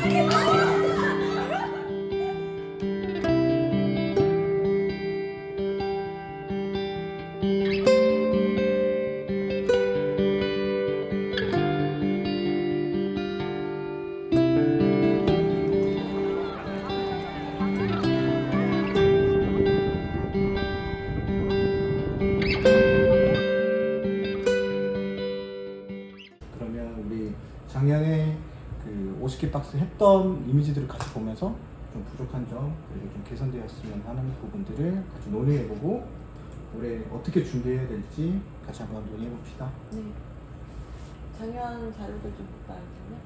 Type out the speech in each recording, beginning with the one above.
그 박스 했던 이미지들을 같이 보면서 좀 부족한 점 그리고 좀 개선되었으면 하는 부분들을 같이 논의해보고 올해 어떻게 준비해야 될지 같이 한번 논의해봅시다. 네. 작년 자료도 좀 그러면?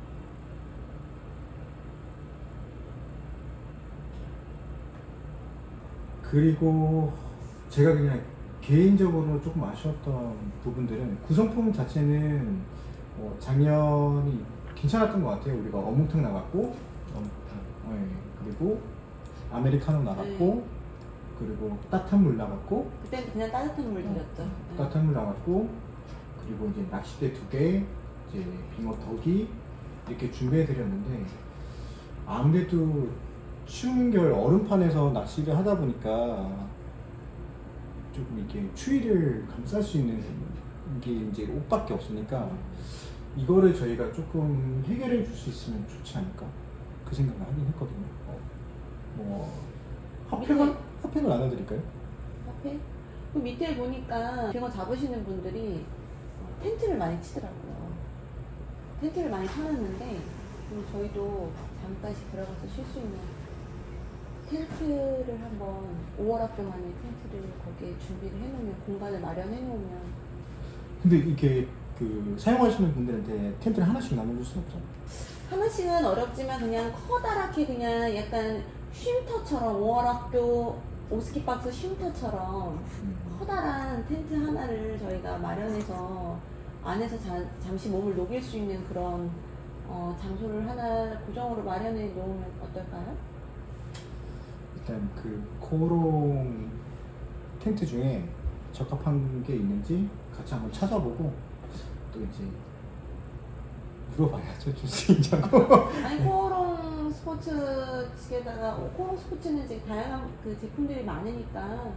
그리고 제가 그냥 개인적으로 조금 아쉬웠던 부분들은 구성품 자체는 어, 작년이 괜찮았던 것 같아요. 우리가 어묵탕 나갔고, 어묵탕, 네. 그리고 아메리카노 나갔고, 그리고 따뜻한 물 나갔고, 그때는 그냥 따뜻한 물 드렸죠. 네. 따뜻한 물 나갔고, 그리고 이제 낚싯대 두 개, 이제 빙어 덕이 이렇게 준비해 드렸는데 아무래도 추운 겨울 얼음판에서 낚시를 하다 보니까 조금 이렇게 추위를 감쌀 수 있는 게 이제 옷밖에 없으니까 이거를 저희가 조금 해결해 줄 수 있으면 좋지 않을까 그 생각을 하긴 했거든요. 어, 뭐 핫팩을 핫팩을 나눠드릴까요? 앞에 그 밑에 보니까 빙어 잡으시는 분들이 어, 텐트를 많이 치더라고요. 텐트를 많이 쳐놨는데 그럼 저희도 잠깐씩 들어가서 쉴 수 있는 텐트를 한번 5월 학교 만에 텐트를 거기에 준비를 해놓으면 공간을 마련해 놓으면 근데 이렇게 그 사용하시는 분들한테 텐트를 하나씩 나눠줄 수는 없잖아요. 하나씩은 어렵지만 그냥 커다랗게 그냥 약간 쉼터처럼 5월 학교 오스키 박스 쉼터처럼 커다란 텐트 하나를 저희가 마련해서 안에서 자- 잠시 몸을 녹일 수 있는 그런 어, 장소를 하나 고정으로 마련해 놓으면 어떨까요? 일단 그 코롱 텐트 중에 적합한 게 있는지 같이 한번 찾아보고 또 이제 물어봐야죠 있냐고. 아니 코롱 스포츠 측에다가 어, 코롱 스포츠는 이제 다양한 그 제품들이 많으니까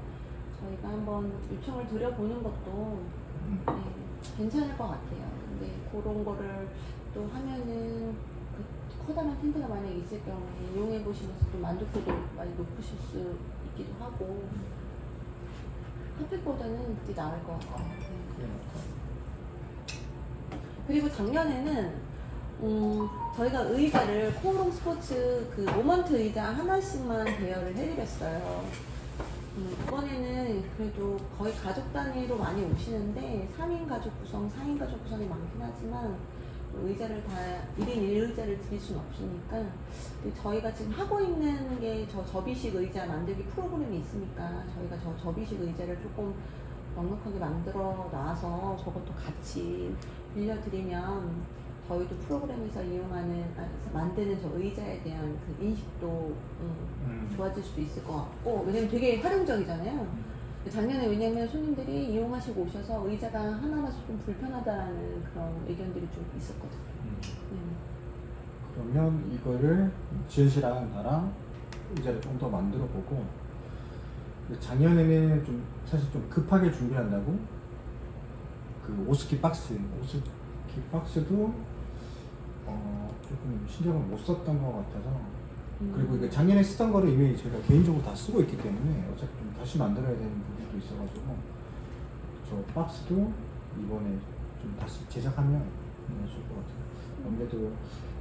저희가 한번 요청을 드려보는 것도 음. 네, 괜찮을 것 같아요. 근데 그런 거를 또 하면은 그 커다란 텐트가 만약에 있을 경우에 이용해 보시면서 또 만족도도 많이 높으실 수 있기도 하고 핫팩보다는 그게 나을 것 같아요. 네. 그리고 작년에는 음, 저희가 의자를 코롱 스포츠 그 모먼트 의자 하나씩만 대여를 해드렸어요. 음, 이번에는 그래도 거의 가족 단위로 많이 오시는데 3인 가족 구성, 4인 가족 구성이 많긴 하지만 또 의자를 다 1인 1의자를 드릴 수는 없으니까 저희가 지금 하고 있는 게 저 접이식 의자 만들기 프로그램이 있으니까 저희가 저 접이식 의자를 조금 넉넉하게 만들어 놔서 저것도 같이 빌려드리면 저희도 프로그램에서 이용하는 아, 만드는 저 의자에 대한 그 인식도 음, 음. 좋아질 수도 있을 것 같고 왜냐면 되게 활용적이잖아요. 작년에 왜냐면 손님들이 이용하시고 오셔서 의자가 하나라서 좀 불편하다는 그런 의견들이 좀 있었거든요. 음. 음. 그러면 이거를 지은 씨랑 나랑 의자를 좀 더 만들어 보고 작년에는 좀 사실 좀 급하게 준비한다고 그 오스키 박스 오스키 박스도 어 조금 신경을 못 썼던 것 같아서 음. 그리고 이거 작년에 쓰던 거를 이미 제가 개인적으로 다 쓰고 있기 때문에 어차피 좀 다시 만들어야 되는 부분도 있어가지고 저 박스도 이번에 좀 다시 제작하면 좋을 것 같아요. 아무래도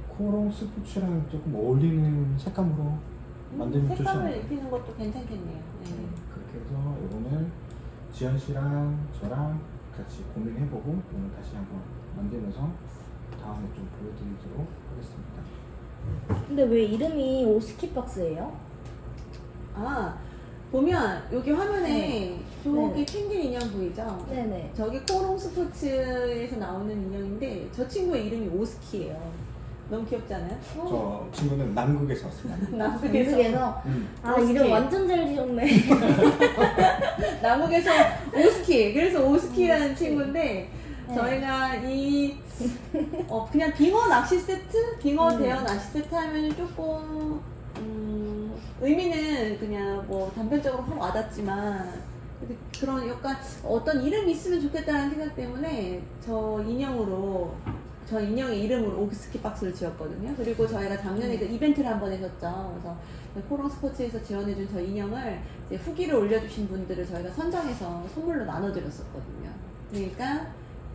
코롱 스포츠랑 조금 어울리는 색감으로 만들면 좋지 색감을 않을까? 입히는 것도 괜찮겠네요. 네. 네, 그렇게 해서 오늘 지현 씨랑 저랑 같이 고민해보고 오늘 다시 한번 만들면서 다음에 좀 보여드리도록 하겠습니다. 근데 왜 이름이 오스키 박스예요? 아 보면 여기 화면에 네. 저기 네. 펭귄 인형 보이죠? 네네. 저기 코롱 스포츠에서 나오는 인형인데 저 친구의 이름이 오스키예요. 너무 귀엽잖아요? 어, 저 친구는 남극에서 왔습니다. 남극에서 남극에서 음. 아 오스키. 이름 완전 잘 지었네. 남극에서 오스키 그래서 오스키라는 친구인데 네. 저희가 이 어, 그냥 빙어 낚시 세트, 빙어 음. 대여 낚시 세트 하면 조금 음, 의미는 그냥 뭐 단편적으로 확 와닿지만 근데 그런 약간 어떤 이름이 있으면 좋겠다는 생각 때문에 저 인형으로 저 인형의 이름으로 오스키 박스를 지었거든요. 그리고 저희가 작년에 그 이벤트를 한번 했었죠. 그래서 코롱 스포츠에서 지원해준 저 인형을 이제 후기를 올려주신 분들을 저희가 선정해서 선물로 나눠드렸었거든요. 그러니까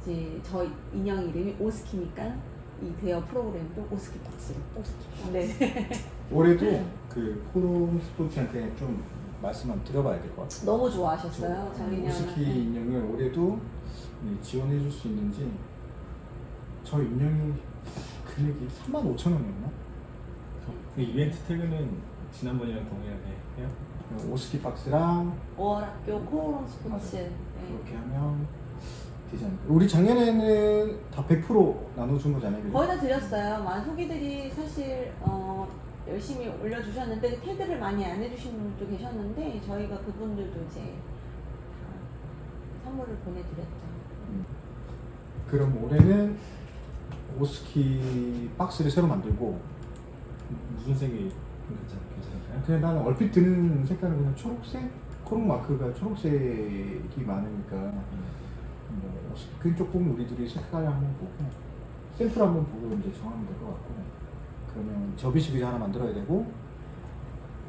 이제 저 인형 이름이 오스키니까 이 대여 프로그램도 오스키 박스로. 오스키 네. 올해도 그 포럼 스포츠한테 좀 말씀 한번 드려봐야 될 것 같아요. 너무 좋아하셨어요. 저 인형. 오스키 인형을 올해도 네, 지원해 줄 수 있는지 저 인형이 금액이 3만 5천 원이었나? 그 이벤트 태그는 지난번이랑 동일하게 해요? 오스키 박스랑 5월학교 코롱 스포츠. 네. 그렇게 하면 않을까? 우리 작년에는 다 100% 나눠준 거잖아요. 그죠? 거의 다 드렸어요. 많은 후기들이 사실 어, 열심히 올려주셨는데 그 태그를 많이 안 해주신 분들도 계셨는데 저희가 그분들도 이제 다 선물을 보내드렸죠. 그럼 올해는 오스키 박스를 새로 만들고 무슨 색이 좀 괜찮, 괜찮을까요? 그냥 나는 얼핏 드는 색깔은 그냥 초록색? 코롱 마크가 초록색이 많으니까 뭐 오스- 그 조금 우리들이 색깔을 한번 보고 샘플 한번 보고 이제 정하면 될 것 같고 그러면 접이식이 하나 만들어야 되고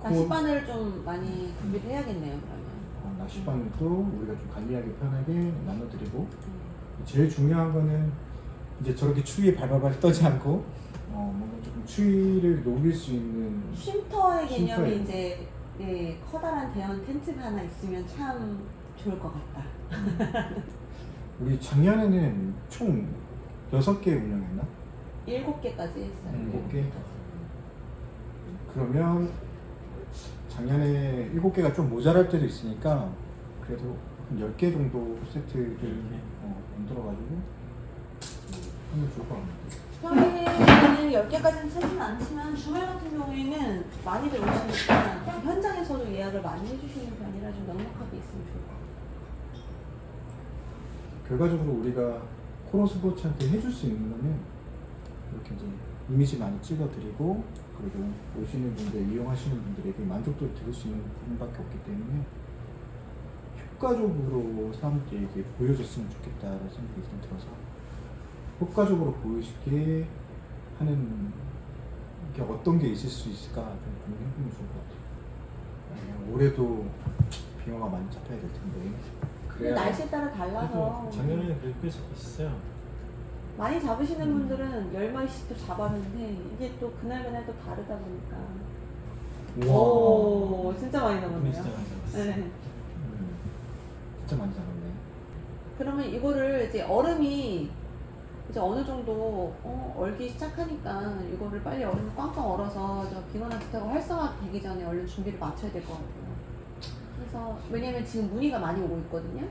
낚시바늘 좀 많이 준비를 해야겠네요. 그러면. 어, 낚시바늘도 우리가 좀 관리하기 편하게 나눠드리고 음. 제일 중요한 거는 이제 저렇게 추위에 발발발 떠지 않고 어, 뭔가 조금 추위를 녹일 수 있는 쉼터의 개념이 쉼터예요. 이제 네, 커다란 대형 텐트가 하나 있으면 참 좋을 것 같다. 우리 작년에는 총 6개 운영했나? 일곱 개까지 했어요. 음, 일곱 개? 음. 그러면 작년에 7개가 좀 모자랄 때도 있으니까 그래도 한 10개 정도 세트를 어, 만들어가지고. 평일에는 10개까지는 차지는 않지만 주말 같은 경우에는 많이들 오시니까 현장에서도 예약을 많이 해주시는 편이라 좀 넉넉하게 있으면 좋을 것 같아요. 결과적으로 우리가 코로 스포츠한테 해줄 수 있는 거는 이렇게 이제 이미지 많이 찍어드리고 그리고 오시는 분들, 이용하시는 분들에게 만족도를 드릴 수 있는 부분밖에 없기 때문에 효과적으로 사람들에게 보여줬으면 좋겠다라는 생각이 좀 들어서 효과적으로 보이시게 하는 게 어떤 게 있을 수 있을까 좀 고민해 보면 좋을 것 같아요. 아니면 올해도 빙어가 많이 잡혀야 될 텐데 근데 날씨에 따라 달라서 그래도 작년에는 그래도 꽤 잡았어요. 많이 잡으시는 분들은 10마리씩도 잡았는데 이게 또 그날 그날 또 다르다 보니까. 오 진짜 많이 근데 잡았네요. 진짜 많이 잡았어요. 네. 음, 진짜 많이 잡았네. 그러면 이거를 이제 얼음이 이제 어느 정도 어, 얼기 시작하니까 이거를 빨리 얼음 꽝꽝 얼어서 저 빙어낚시 타고 활성화 되기 전에 얼른 준비를 맞춰야 될 것 같아요. 그래서 왜냐면 지금 문의가 많이 오고 있거든요.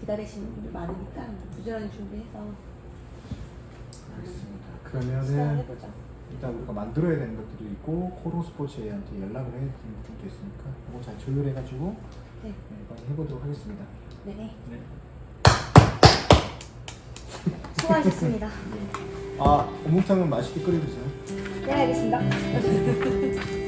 기다리시는 분들 많으니까 부지런히 준비해서 알겠습니다. 시작을 그러면은 해보자. 일단 우리가 만들어야 되는 것들이 있고 코로 스포츠한테 연락을 해야 되는 부분도 있으니까 그거 잘 조율해가지고 네. 네, 이번에 해보도록 하겠습니다. 네. 네. 수고하셨습니다. 아 어묵탕은 맛있게 끓여주세요. 네 알겠습니다.